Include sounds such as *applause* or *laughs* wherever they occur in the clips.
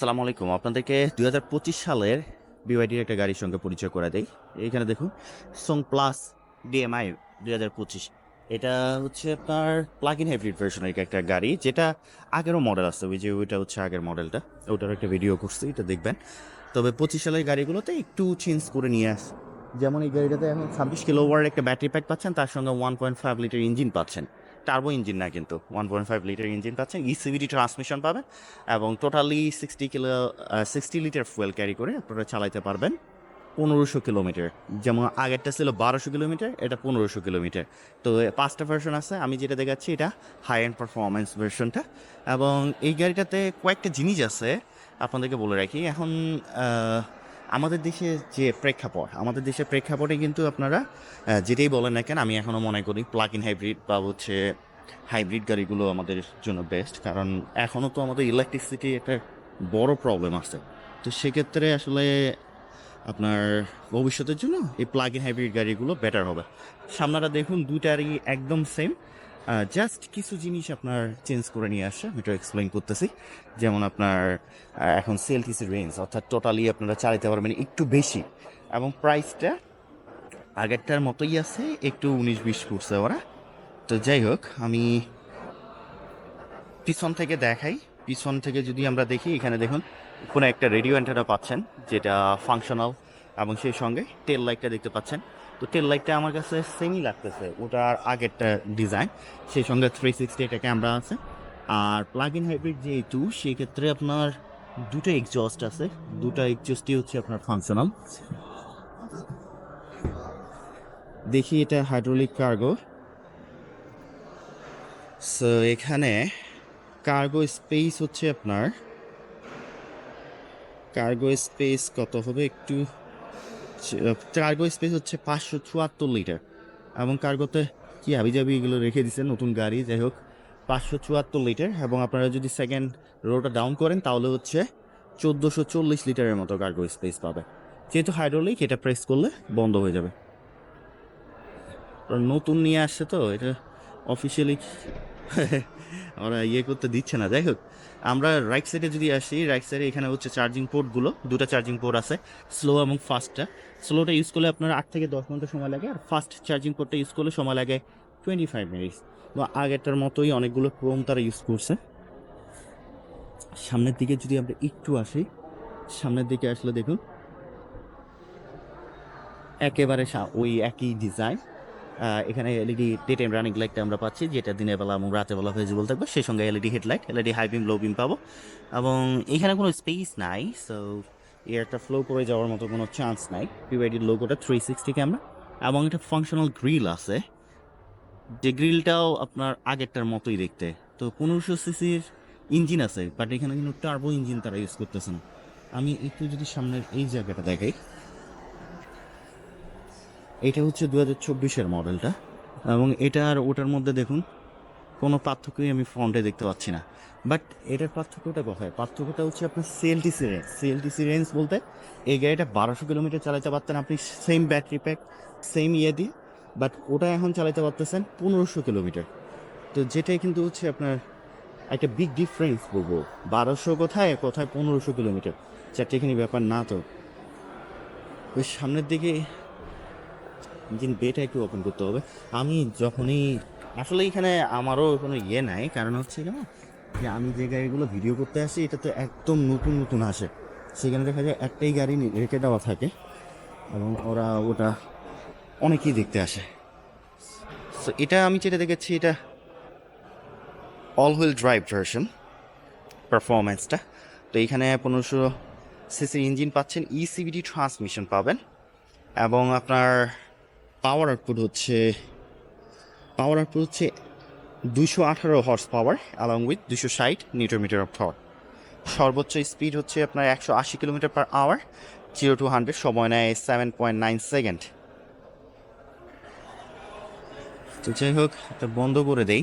সালাম আলাইকুম। আপনাদেরকে দুই হাজার পঁচিশ সালের বিওয়াইডির একটা গাড়ির সঙ্গে পরিচয় করে দেই। এইখানে দেখুন সং প্লাস ডিএমআই দুই হাজার পঁচিশ। এটা হচ্ছে আপনার প্লাগ ইন হাইব্রিড ভার্সনের একটা গাড়ি, যেটা আগেরও মডেল আছে। ওই যে ওইটা হচ্ছে আগের মডেলটা ওটার একটা ভিডিও করছি, এটা দেখবেন। তবে পঁচিশ সালের গাড়িগুলোতে একটু চেঞ্জ করে নিয়ে আস। যেমন এই গাড়িটাতে এখন ছাব্বিশ কিলো ওয়ার একটা ব্যাটারি প্যাক পাচ্ছেন, তার সঙ্গে one point five litre engine পাচ্ছেন। টার্বো ইঞ্জিন না কিন্তু one point five litre engine পাচ্ছেন ইসিভিডি ট্রান্সমিশন পাবেন এবং totally sixty kilo sixty litre fuel carry করে আপনারা চালাতে পারবেন পনেরোশো কিলোমিটার যেমন আগেরটা ছিল বারোশো কিলোমিটার এটা পনেরোশো কিলোমিটার তো পাঁচটা ভার্সন আছে, আমি যেটা দেখাচ্ছি, এটা হাই এন্ড পারফরমেন্স ভার্সনটা এবং এই গাড়িটাতে কয়েকটা জিনিস আছে, আপনাদেরকে বলে রাখি। এখন আমাদের দেশে যে প্রেক্ষাপট, আমাদের দেশের প্রেক্ষাপটে কিন্তু আপনারা যেটাই বলেন না কেন, আমি এখনও মনে করি প্লাগ ইন হাইব্রিড বা হচ্ছে হাইব্রিড গাড়িগুলো আমাদের জন্য বেস্ট কারণ এখনও তো আমাদের ইলেকট্রিসিটি একটা বড় প্রবলেম আছে। তো সেক্ষেত্রে আসলে আপনার ভবিষ্যতের জন্য এই প্লাগ ইন হাইব্রিড গাড়িগুলো বেটার হবে। সামনাটা দেখুন দুটারই একদম সেম জাস্ট কিছু জিনিস আপনার চেঞ্জ করে নিয়ে আসছে আমি এটা এক্সপ্লেন করতেছি। যেমন আপনার এখন সেলটিসি রেঞ্জ অর্থাৎ টোটালি আপনারা চালাতে পারবেন একটু বেশি। এবং প্রাইসটা আগেরটার মতোই আছে, একটু উনিশ বিশ করছে ওরা। তো যাই হোক, আমি পিছন থেকে দেখাই। পিছন থেকে যদি আমরা দেখি, এখানে দেখুন, কোনো একটা রেডিও অ্যান্টেনা পাচ্ছেন, যেটা ফাংশনাল এবং সেই সঙ্গে টেল লাইটটা দেখতে পাচ্ছেন। তো টেল লাইটটা আমার কাছে সেমই লাগতেছে। ওটার আগেরটা ডিজাইন সেই সঙ্গে থ্রি সিক্সটি একটা ক্যামেরা আছে। আর প্লাগ ইন হাইব্রিড যেহেতু, সেক্ষেত্রে আপনার দুটো এক্সজস্ট আছে। দুটো এক্সজস্টই হচ্ছে আপনার ফাংশনাল দেখি এটা হাইড্রোলিক কার্গো সো এখানে কার্গো স্পেস হচ্ছে আপনার। কার্গো স্পেস কত হবে? একটু কার্গো স্পেস হচ্ছে পাঁচশো চুয়াত্তর লিটার এবং কার্গোতে কি হাবি জাবি এগুলো রেখে দিচ্ছে নতুন গাড়ি, যাই হোক, পাঁচশো চুয়াত্তর লিটার এবং আপনারা যদি সেকেন্ড রোটা ডাউন করেন, তাহলে হচ্ছে চোদ্দোশো চল্লিশ লিটারের মতো কার্গো স্পেস পাবে। যেহেতু হাইড্রোলিক এটা প্রেস করলে বন্ধ হয়ে যাবে। নতুন নিয়ে আসছে তো, এটা অফিসিয়ালি ওরা ইয়ে করতে দিচ্ছে না। যাই হোক আমরা রাইট সাইডে যদি আসি রাইট সাইডে এখানে হচ্ছে চার্জিং পোর্টগুলো দুটো চার্জিং পোর্ট আছে স্লো এবং ফাস্টটা স্লোটা ইউজ করলে আপনার আট থেকে দশ ঘণ্টা সময় লাগে, আর ফাস্ট চার্জিং পোর্টটা ইউজ করলে সময় লাগে টোয়েন্টি ফাইভ মিনিটস বা আগেরটার মতোই অনেকগুলো ক্রোম তারা ইউজ করছে। সামনের দিকে যদি আমরা একটু আসি, সামনের দিকে আসলে দেখুন, একেবারে ওই একই ডিজাইন এখানে এলইডি ডে টাইম রানিং লাইটটা আমরা পাচ্ছি, যেটা দিনের বেলা এবং রাতের বেলা ভিজিবল থাকবে। সেই সঙ্গে LED headlight LED high beam low beam পাবো। এবং এখানে কোনো স্পেস নাই সো একটা ফ্লো করে যাওয়ার মতো কোনো চান্স নাই। পিওয়াইডির লোগোটা থ্রি সিক্সটি ক্যামেরা এবং একটা ফাংশনাল গ্রিল আছে। যে গ্রিলটাও আপনার আগেরটার মতোই দেখতে। তো পনেরোশো সিসির ইঞ্জিন আছে বাট এখানে কিন্তু টার্বো ইঞ্জিন তারা ইউজ করতেছে না। আমি একটু যদি সামনের এই জায়গাটা দেখাই। এটা হচ্ছে দু হাজার চব্বিশের মডেলটা, এবং এটা আর ওটার মধ্যে দেখুন, কোনো পার্থক্যই আমি ফ্রন্টে দেখতে পাচ্ছি না। বাট এটার পার্থক্যটা কোথায়? পার্থক্যটা হচ্ছে আপনার সিএলটিসি রেঞ্জ সিএলটিসি রেঞ্জ বলতে, এই গাড়িটা বারোশো কিলোমিটার চালাতে পারতেন আপনি সেম ব্যাটারি প্যাক সেম ইয়ে দিয়ে বাট ওটা এখন চালাতে পারতেছেন পনেরোশো কিলোমিটার। তো যেটাই কিন্তু হচ্ছে আপনার একটা বিগ ডিফারেন্স বলব। বারোশো কোথায় কোথায় পনেরোশো কিলোমিটার? চারটেখানি ব্যাপার না তো। ওই সামনের দিকে ইঞ্জিন বেটা একটু ওপেন করতে হবে। আমি যখনই আসলে এখানে আমারও কোনো ইয়ে নাই, কারণ হচ্ছে কেন যে আমি যে গাড়িগুলো ভিডিও করতে আসি, এটা তো একদম নতুন নতুন আসে। সেখানে দেখা যায় একটাই গাড়ি রেখে দেওয়া থাকে, এবং ওরা ওটা অনেকেই দেখতে আসে। তো এটা আমি যেটা দেখেছি, এটা অল হুইল ড্রাইভ ভার্সন পারফরমেন্সটা তো এখানে পনেরোশো সিসির ইঞ্জিন পাচ্ছেন E ইসিবিডি ট্রান্সমিশন পাবেন, এবং আপনার পাওয়ার আউটপুট হচ্ছে পাওয়ার আউটপুট হচ্ছে দুশো আঠারো হর্স পাওয়ার অ্যালং উইথ দুশো ষাট নিউটন মিটার অফ পাওয়ার সর্বোচ্চ স্পিড হচ্ছে আপনার একশো আশি kilometre per hour zero to hundred সময় নেয় সেভেন পয়েন্ট নাইন সেকেন্ড তো যাই হোক, এটা বন্ধ করে দেই।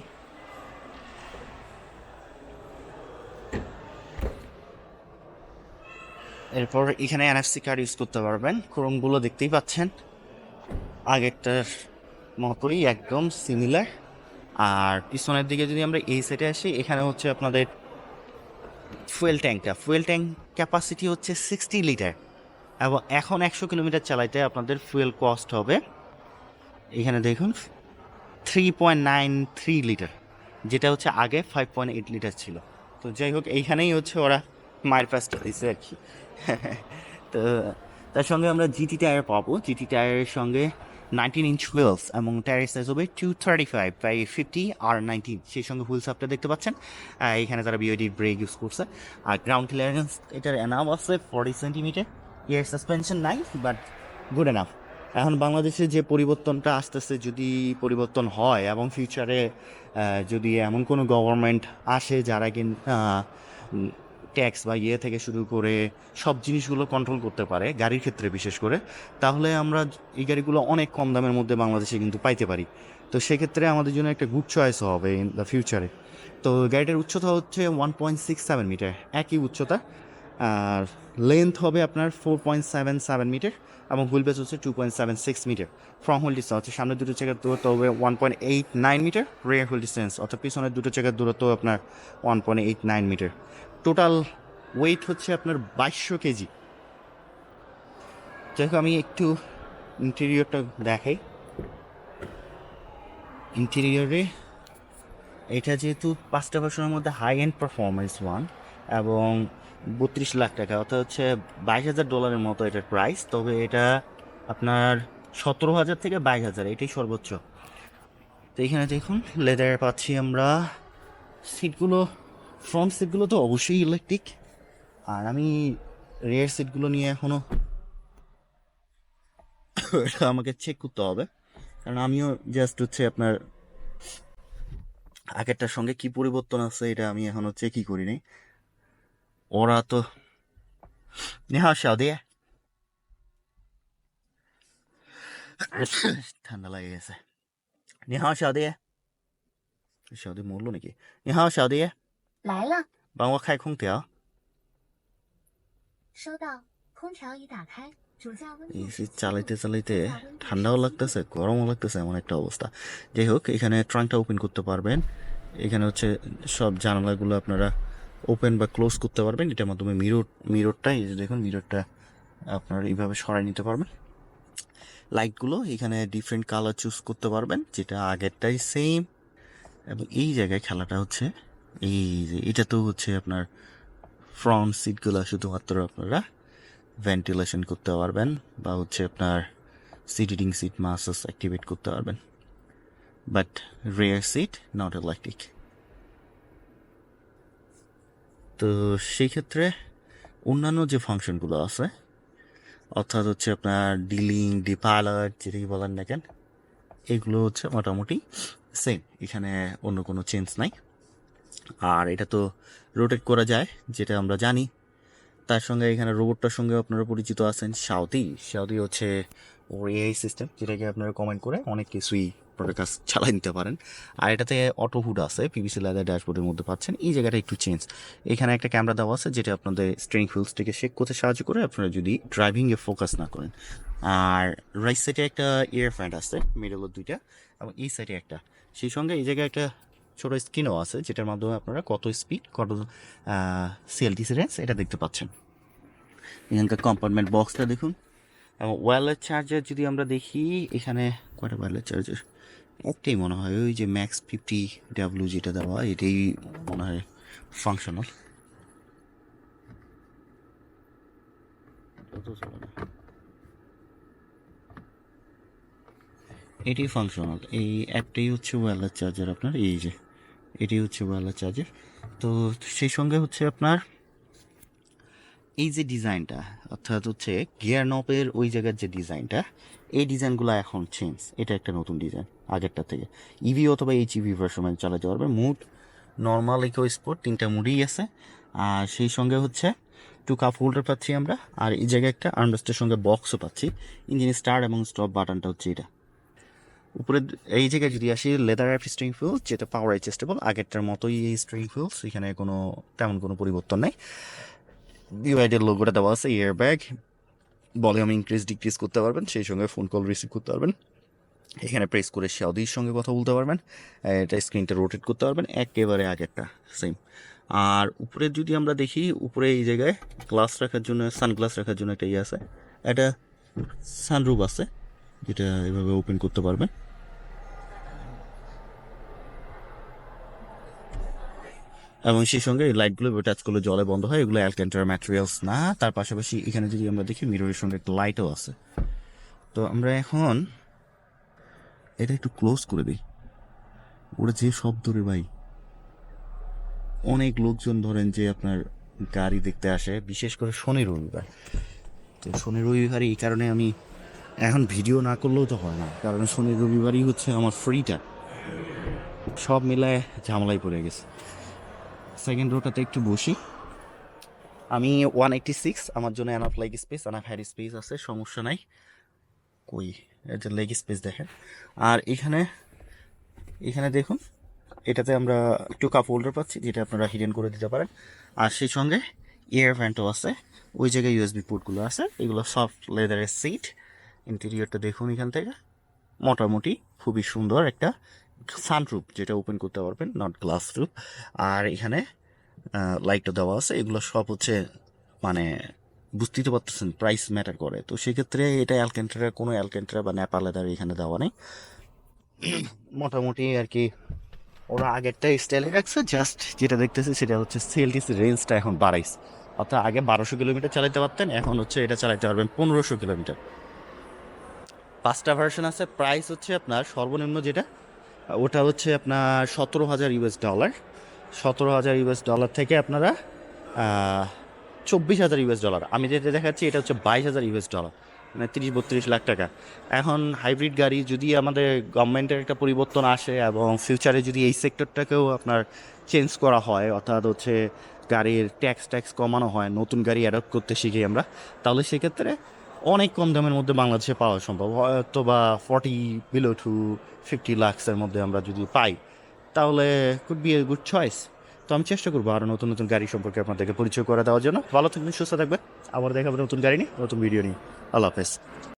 এরপর এখানে এনএফসি কার্ড ইউজ করতে পারবেন। ক্রোমগুলো দেখতেই পাচ্ছেন। আগেরটার মতোই একদম সিমিলার আর পিছনের দিকে যদি আমরা এই সেটে আসি, এখানে হচ্ছে আপনাদের ফুয়েল ট্যাঙ্কটা ফুয়েল ট্যাঙ্ক ক্যাপাসিটি হচ্ছে সিক্সটি লিটার এবং এখন একশো কিলোমিটার চালাইতে আপনাদের ফুয়েল কস্ট হবে, এখানে দেখুন three point nine three litre যেটা হচ্ছে আগে ফাইভ পয়েন্ট এইট লিটার ছিল। তো যাই হোক, এইখানেই হচ্ছে ওরা মায়ের প্যাসটা দিচ্ছে আর কি। *laughs* তো তার সঙ্গে আমরা জিটি টায়ার পাবো। জিটি টায়ারের সঙ্গে নাইনটিন ইঞ্চ হুইলস এবং টায়ারের সাইজ হবে two thirty five by fifty R nineteen সেই সঙ্গে হুইলস আপটা দেখতে পাচ্ছেন। এখানে তারা বিওডি ব্রেক ইউজ করছে, আর গ্রাউন্ড ক্লিয়ারেন্স এটার এনাফ আছে ফর্টি সেন্টিমিটার ইয়ার সাসপেনশন নাই বাট গুড এনাফ এখন বাংলাদেশে যে পরিবর্তনটা আসতেছে, যদি পরিবর্তন হয় এবং ফিউচারে যদি এমন কোনো গভর্নমেন্ট আসে যারা কিনা ট্যাক্স বা ইয়ে থেকে শুরু করে সব জিনিসগুলো কন্ট্রোল করতে পারে গাড়ির ক্ষেত্রে বিশেষ করে, তাহলে আমরা এই গাড়িগুলো অনেক কম দামের মধ্যে বাংলাদেশে কিন্তু পাইতে পারি। তো সেক্ষেত্রে আমাদের জন্য একটা গুড চয়েস হবে ইন দ্য ফিউচারে তো গাড়িটার উচ্চতা হচ্ছে one point six seven metre একই উচ্চতা। আর লেন্থ হবে আপনার four point seven seven metre এবং হুইল বেস হচ্ছে two point seven six metre from wheel distance হচ্ছে সামনের দুটো চেকার দূরত্ব হবে one point eight nine metre rear wheel distance অর্থাৎ পিছনের দুটো চেকার দূরত্ব আপনার one point eight nine metre total weight হচ্ছে আপনার বাইশশো কেজি। যাই হোক আমি একটু ইন্টেরিয়রটা দেখাই। ইন্টেরিয়রে এটা যেহেতু পাঁচটা ভার্সনের মধ্যে হাই এন্ড পারফরমেন্স ওয়ান এবং বত্রিশ লাখ টাকা, অর্থাৎ হচ্ছে বাইশ হাজার ডলারের মতো এটার প্রাইস তবে এটা আপনার সতেরো হাজার থেকে বাইশ হাজার, এটাই সর্বোচ্চ। তো এখানে দেখুন লেদার পাচ্ছি আমরা সিটগুলো ফ্রন্ট সিটগুলো তো অবশ্যই ইলেকট্রিক আর আমি রেয়ার সিটগুলো নিয়ে এখনও আমাকে চেক করতে হবে। কারণ আমিও জাস্ট হচ্ছে আপনার আগেরটার সঙ্গে কি পরিবর্তন আছে এটা আমি এখনও চেকই করিনি। ওরা তো নেহা দিয়ে ঠান্ডা লাগে গেছে। নেহা দিয়ে শাওদি মরলো নাকি? নেহা দিয়ে 来了，帮我开空调收到，空调已打开，主驾温度 এসি চালাইতে চালাইতে ঠান্ডাও লাগতেছে গরমও লাগতেছে এমন একটা অবস্থা যাই হোক এখানে ট্রাঙ্কটা ওপেন করতে পারবেন এখানে হচ্ছে সব জানালাগুলো আপনারা ওপেন বা ক্লোজ করতে পারবেন এটার মাধ্যমে মিরর মিররটা এই যে দেখুন মিররটা আপনারা এইভাবে সরাই নিতে পারবেন লাইটগুলো এখানে ডিফারেন্ট কালার চুজ করতে পারবেন যেটা আগেরটাই সেম এবং এই জায়গায় খেলাটা হচ্ছে এই যে, এটা তো হচ্ছে আপনার ফ্রন্ট সিটগুলো শুধুমাত্র আপনারা ভেন্টিলেশন করতে পারবেন বা হচ্ছে আপনার সিটিং সিট মাসাস অ্যাক্টিভেট করতে পারবেন। But rear seat not electric তো সেই ক্ষেত্রে অন্যান্য যে ফাংশনগুলো আছে, অর্থাৎ হচ্ছে আপনার ডিলিং ডিপাইলার যেটাই বলেন না কেন, এগুলো হচ্ছে মোটামুটি সেম এখানে অন্য কোনো চেঞ্জ নাই। আর এটা তো রোটেট করা যায়, যেটা আমরা জানি। তার সঙ্গে এখানে রোবটটার সঙ্গে আপনারা পরিচিত আছেন সাউদি সাউদি হচ্ছে ওর এআই সিস্টেম যেটাকে আপনারা কমেন্ট করে অনেক কিছুই আপনার কাছে চালাই নিতে পারেন। আর এটাতে অটো হুড আছে পিভিসি লেদার ড্যাশবোর্ডের মধ্যে পাচ্ছেন। এই জায়গাটা একটু চেঞ্জ এখানে একটা ক্যামেরা দেওয়া আছে, যেটা আপনাদের স্ট্রিং হুইলসটিকে শেক করতে সাহায্য করে আপনারা যদি ড্রাইভিংয়ে ফোকাস না করেন। আর রাইট সাইডে একটা ইয়ার ফ্যান্ট আছে মিডলের দুইটা, এবং এই সাইডে একটা। সেই সঙ্গে এই জায়গায় একটা ছোটো স্ক্রিনও আছে, যেটার মাধ্যমে আপনারা কত স্পিড কত সিএলটিসি রেঞ্জ এটা দেখতে পাচ্ছেন। এখানকার কম্পার্টমেন্ট বক্সটা দেখুন। এবং ওয়্যারলেস চার্জার যদি আমরা দেখি, এখানে কয়টা ওয়্যারলেস চার্জার একটাই মনে হয়, ওই যে ম্যাক্স ফিফটি ডাব্লিউ যেটা দেওয়া, এটাই মনে হয় ফাংশনাল এটি ফাংশনাল এই অ্যাপটাই হচ্ছে ওয়্যারলেস চার্জার আপনার, এই যে। এটি হচ্ছে ওয়্যারলেস চার্জার। তো সেই সঙ্গে হচ্ছে আপনার এই যে ডিজাইনটা, অর্থাৎ হচ্ছে গিয়ার নপের ওই জায়গার যে ডিজাইনটা, এই ডিজাইনগুলো এখন চেঞ্জ এটা একটা নতুন ডিজাইন আগেরটা থেকে। ইভি অথবা এইচ ইভি ভার্সন চালাতে পারবে। মুড নর্মাল ইকো স্পোর্ট তিনটা মুডই আছে। আর সেই সঙ্গে হচ্ছে টু কাপ হোল্ডার পাচ্ছি আমরা। আর এই জায়গায় একটা আর্মরেস্টের সঙ্গে বক্সও পাচ্ছি। ইঞ্জিন স্টার্ট এবং স্টপ বাটনটা হচ্ছে এটা। উপরে এই জায়গায় যদি আসি লেদার অ্যাপ স্ট্রিং ফিলস যেটা পাওয়ার অ্যাডজাস্টেবল আগেরটার মতোই এই স্ট্রিং ফিলস এখানে কোনো, তেমন কোনো পরিবর্তন নেই। ডিভাইডের লোগোটা দেওয়া আছে ইয়ার ব্যাগ ভলিউম ইনক্রিজ ডিক্রিজ করতে পারবেন, সেই সঙ্গে ফোন কল রিসিভ করতে পারবেন। এখানে প্রেস করে সাউদির সঙ্গে কথা বলতে পারবেন, এটা স্ক্রিনটা রোটেট করতে পারবেন, একেবারে আগেরটা সেম আর উপরে যদি আমরা দেখি, উপরে এই জায়গায় গ্লাস রাখার জন্য সানগ্লাস রাখার জন্য একটা ইয়ে আছে একটা সানরুফ আছে। যেটা এভাবে ওপেন করতে পারবেন এবং সেই সঙ্গে লাইটগুলো টাচ করলে জলে বন্ধ হয়, এগুলো অ্যালকেন্টার ম্যাটেরিয়ালস না। তার পাশাপাশি এখানে যদি আমরা দেখি মিররের সঙ্গে একটা লাইটও আছে। তো আমরা এখন এটা একটু ক্লোজ করে দিই। ওরা যে শব্দ রে ভাই, অনেক লোকজন ধরেন যে আপনার গাড়ি দেখতে আসে, বিশেষ করে শনি রবিবার। তো শনি রবিবার এই কারণে আমি এখন ভিডিও না করলেও তো হয় না, কারণ শনি রবিবারই হচ্ছে আমার ফ্রিটা সব মিলায় ঝামেলায় পড়ে গেছে। সেকেন্ড রোটাতে একটু বসি। আমি ওয়ান এইটটি সিক্স আমার জন্য enough leg space enough head space আছে, সমস্যা নাই। কই এটা লেগ স্পেস দেখেন। আর এখানে এখানে দেখুন, এটাতে আমরা একটু কাপ হোল্ডার পাচ্ছি, যেটা আপনারা হিডেন করে দিতে পারেন। আর সেই সঙ্গে এয়ার ভ্যান্টও আছে, ওই জায়গায় ইউএসবি পোর্টগুলো আছে, এগুলো সফট লেদারের সিট ইন্টেরিয়রটা দেখুন এখান থেকে। মোটামুটি খুবই সুন্দর একটা সানরুপ যেটা ওপেন করতে পারবেন নট গ্লাস রুপ আর এখানে লাইটটা দেওয়া আছে। এগুলো সব হচ্ছে মানে বুঝতেই তো পারতেছেন প্রাইস ম্যাটার করে। তো সেক্ষেত্রে এটা অ্যালকেন্টারা কোনো অ্যালকেন্টারা বা নেপাল লেদার এখানে দেওয়া নেই। মোটামুটি আর কি, ওরা আগেরটা স্টাইলে রাখছে। জাস্ট যেটা দেখতেছি, সেটা হচ্ছে সেলটিস রেঞ্জটা এখন বাড়াইছে। অর্থাৎ আগে বারোশো কিলোমিটার চালাতে পারতেন, এখন হচ্ছে এটা চালাতে পারবেন পনেরোশো কিলোমিটার। পাঁচটা ভার্সন আছে প্রাইস হচ্ছে আপনার সর্বনিম্ন যেটা, ওটা হচ্ছে আপনার সতেরো হাজার ইউএস ডলার সতেরো হাজার ইউএস ডলার থেকে আপনারা চব্বিশ হাজার ইউএস ডলার আমি যেটা দেখাচ্ছি, এটা হচ্ছে বাইশ হাজার ইউএস ডলার মানে তিরিশ বত্রিশ লাখ টাকা। এখন হাইব্রিড গাড়ি যদি আমাদের গভর্নমেন্টের একটা পরিবর্তন আসে এবং ফিউচারে যদি এই সেক্টরটাকেও আপনার চেঞ্জ করা হয়, অর্থাৎ হচ্ছে গাড়ির ট্যাক্স ট্যাক্স কমানো হয়, নতুন গাড়ি অ্যাডপ্ট করতে শিখি আমরা, তাহলে সেক্ষেত্রে অনেক কম দামের মধ্যে বাংলাদেশে পাওয়া সম্ভব। হয়তো বা ফর্টি বিলো টু ফিফটি লাক্সের মধ্যে আমরা যদি পাই, তাহলে could be a good choice তো আমি চেষ্টা করব আরও নতুন নতুন গাড়ি সম্পর্কে আপনাদেরকে পরিচয় করে দেওয়ার জন্য। ভালো থাকবেন, সুস্থ থাকবেন। আবার দেখাবো নতুন গাড়ি নিয়ে, নতুন ভিডিও নিয়ে। আল্লাহ হাফেজ।